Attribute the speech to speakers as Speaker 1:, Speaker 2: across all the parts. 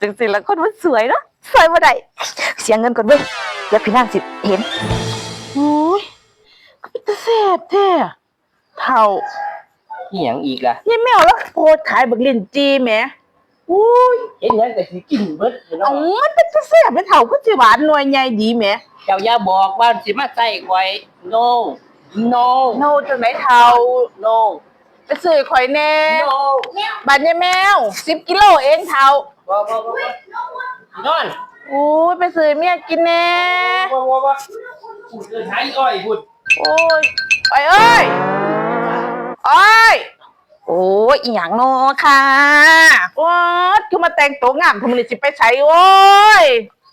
Speaker 1: จังสิละคนมันสวยเนาะสวยบ่ได้เสียเงินก่อนเว้ยเดี๋ยวพี่นางสิเห็น
Speaker 2: โอ้ยก็เป็นตาแซ่บแท้เท่า
Speaker 3: อีหยังอีกล่ะ
Speaker 2: ยายแมวแล้วโพดขายบักลินจีแหมอุ้ย
Speaker 3: เห็นหยังแต่สิกินเบิดอยู่
Speaker 2: เอา
Speaker 3: เนาะ
Speaker 2: มันเป็นตาแซ่บเป็นเท่าก็สิหวานหน่วยใหญ่ดีแหม
Speaker 3: เจ้าอย่าบอกว่าสิมาใส่ข่อย no no
Speaker 2: โนจังไหนเท่า
Speaker 3: no
Speaker 2: ไปซื้อข่อยแน่
Speaker 3: no
Speaker 2: บัดยายแมวสิบกิโลเองเท่า
Speaker 3: บ่บ่บ่บ่นอน
Speaker 2: อุ้ยไปซื้อเมียกินแน่
Speaker 3: บ่บ่บ่พูดเดินหายอ้อยพูด
Speaker 2: โอ้ยไปเอ้ยโอ้ย
Speaker 1: โอ้ยอีหยังเนาะค่ะ
Speaker 2: โอ้ยคือมาแต่งตัวงามทำไมสิไปใช้โอ้ย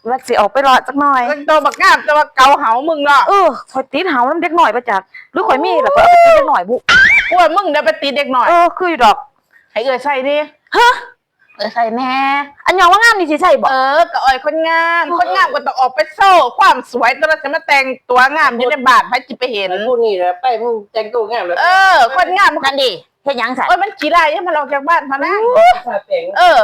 Speaker 1: ว่าสิออกไปรอจักหน่อย
Speaker 2: แต่งตัวบักงามแต่ว่าเกาเหามึงเนาะ
Speaker 1: เออข่อยติดเหาน้ำเด็กหน่อยประจักหรือข่อยมีล่ะข่อยเอาไปติดเด็กหน่อยบุ
Speaker 2: โอ้ยมึงเดี๋ยวไปตีเด็กหน่อย
Speaker 1: เออคือดอก
Speaker 2: ให้เอ้ยใส่ดิ
Speaker 1: ฮะ
Speaker 2: เอ้ยใส่แน่
Speaker 1: อันยองว่างามนี่สิใช่บ่
Speaker 2: เออก็อ่อยคนงาม คนงามก็ต้องออกไปโซ่ความสวยตอนนั้นจะมาแต่งตัวงามอยู่ในบาทให้จิไปเห็น
Speaker 3: ไอ้พูดนี่แหละไปมึงแต่งตัวงามแล้ว
Speaker 2: เออ คนงามมัน
Speaker 1: นั่นดิเฮ็ดหยังใส่
Speaker 2: โอ้ยมันกี่ไรยังมาลองจากบ้านพะนะ
Speaker 3: ถ้าแต่ง
Speaker 2: เออ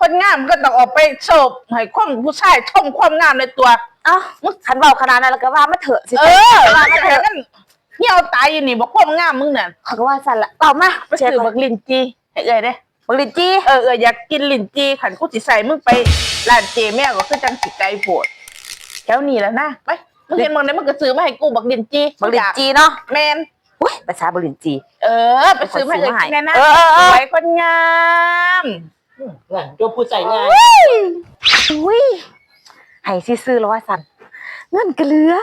Speaker 2: คนงามก็ต้องออกไปโชว์ให้ความผู้ชายชมความงามในตัว
Speaker 1: เอ้ามึงคันเว้าขนาดนั้นแล้วก็ว่ามาเถอะสิ
Speaker 2: เออว่ามาเถอะกันเหี่ยวตายอยู่นี่บอกความงามมึงเนี่ย
Speaker 1: เขาก็ว่าสั่นละเอามา
Speaker 2: ไปซื้อบักลินจีให้เอ้ยเด้
Speaker 1: บักลินจี้
Speaker 2: เออเอออยากกินลินจีขันกูสิใส่มึงไปร้านเจแม่ก็คือจังสิไก่โพดแถวนี้แหล้วนะไปมึงเห็นมึงได้มึงก็ซื้อมาให้กูบักลินจี
Speaker 1: บักลินจี้เนาะ
Speaker 2: แมน
Speaker 1: อุ้ยภาษาบักลินจี้
Speaker 2: เออ ไปซื้อมาให้เลยแน่นะ
Speaker 1: เออเออเออ
Speaker 2: สวยคนงาม
Speaker 3: นั่นตัวผู้ใส่งาน
Speaker 1: อุ้ยให้สิซื้อแล้วว่าสั่นเงินก็เหลือ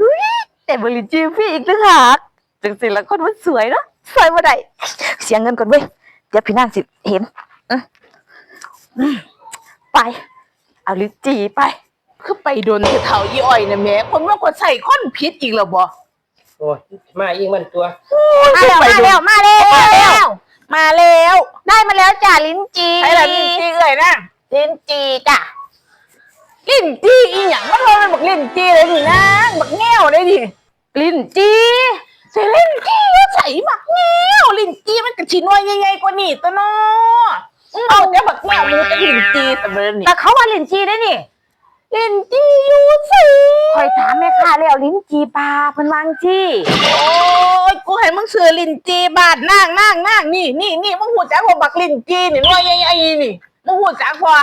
Speaker 1: อุ้ยแต่บักลินจี้พี่อีกต่างหากจังสิละคนมันสวยเนาะสวยบ่ได้เสียเงินก่อนเว้ยเดี๋ยวพี่นางสิเห็นอืมอืมไปเอาลินจี้ไป
Speaker 2: คือไปโดนเถาอีอ้อยนะแม่คนว่าคนใส่ค้นพิษอีกแล้วบ่
Speaker 3: โอ้ยมาอีกมันตัว
Speaker 1: มาแล้วมาแล้วมาแล้ว
Speaker 2: มาแล้ว
Speaker 1: ได้มาแล้วจ้าลิ้นจี
Speaker 2: ใช่แล้วลินจีเอ้ยนะ
Speaker 1: ลิ้นจีจ้ะ
Speaker 2: ลินจีอีหยังมันรอมันบักลินจีเลยนี่นะบักแง่วเลยดิ
Speaker 1: ลิ้นจี
Speaker 2: ใส่ลินจีใส่บักแง่วลินจีมันก ระชินวยใหญ่ๆกว่านี่ตัวเนาะเอาเนี่ยบักแง่วมันจะลินจีแต่เบอร์นี่
Speaker 1: แต่เขาว่าลิ้นจีได้นี่
Speaker 2: ลินจีอยู่สิ
Speaker 1: คอยถามแม่ค้าแล้วลิ้นจีปลาเพิ่นวางจี
Speaker 2: โอ้ยกูให้มึงซื้อลินจีบาทนางนางนางนี่นี่นี่มึงหูจักว่าบักลินจีนี่หน่วยใหญ่ๆนี่มึงหูจักว่า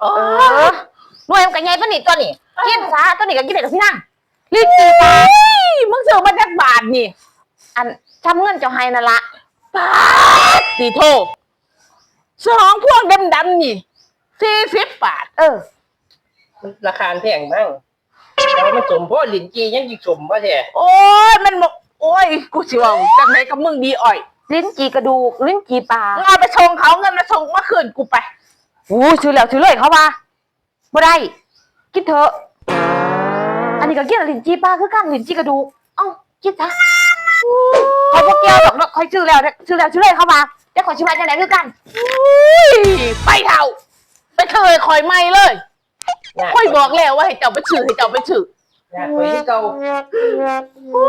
Speaker 2: เอ
Speaker 1: เอ
Speaker 2: อ
Speaker 1: อหน่วยมันก็ใหญ่ปานนี้ตัวนี้กินซะตัวนี้ก็กินได้กับพี่นางลิ้นจีปลา
Speaker 2: เฮ้ยมึงซื้อมาจากบาทนี่
Speaker 1: อันจำเงินเจ้าให้นั่นละ
Speaker 2: บาทสีโทสองพวงดำๆนี่สี่สิบบาท
Speaker 1: เออ
Speaker 3: มันราคาแพงมั้งแต่ว่ามันสมเพราะลิ้นจียังสิสมบ่แท้
Speaker 2: โอ้ยมันบอกโอ้ย กูสิเว่าจังไหนกับมึงดีอ่อย
Speaker 1: ลิ้นจีกระดูกลิ้นจีปลา
Speaker 2: มึงเอาไปชงเขาเงินมาชงมาคืนกูไป
Speaker 1: อู้ซื้อแล้วซื้อเลยเขาว่าบ่ได้กินเถอะ อันนี้ก็กินลิ้นจีปลาคือกันลิ้นจีกระดูกเอ้ากินซะ เขาบ่เกี่ยวหรอกเนาะคอยซื้อแล้วเนี่ยซื้อแล้วซื้อเลยเขาว่าแต่ขอยสิว่าจังไดคือกัน
Speaker 2: อุ้ยไปเท่าไปเคยคอยไม่เลย
Speaker 3: ยาก
Speaker 2: คอยบอกแล้วว่าให้เจ้าไปถือให้เจ้าไปถือ
Speaker 3: ยากกว่าที่เก่า
Speaker 2: อู้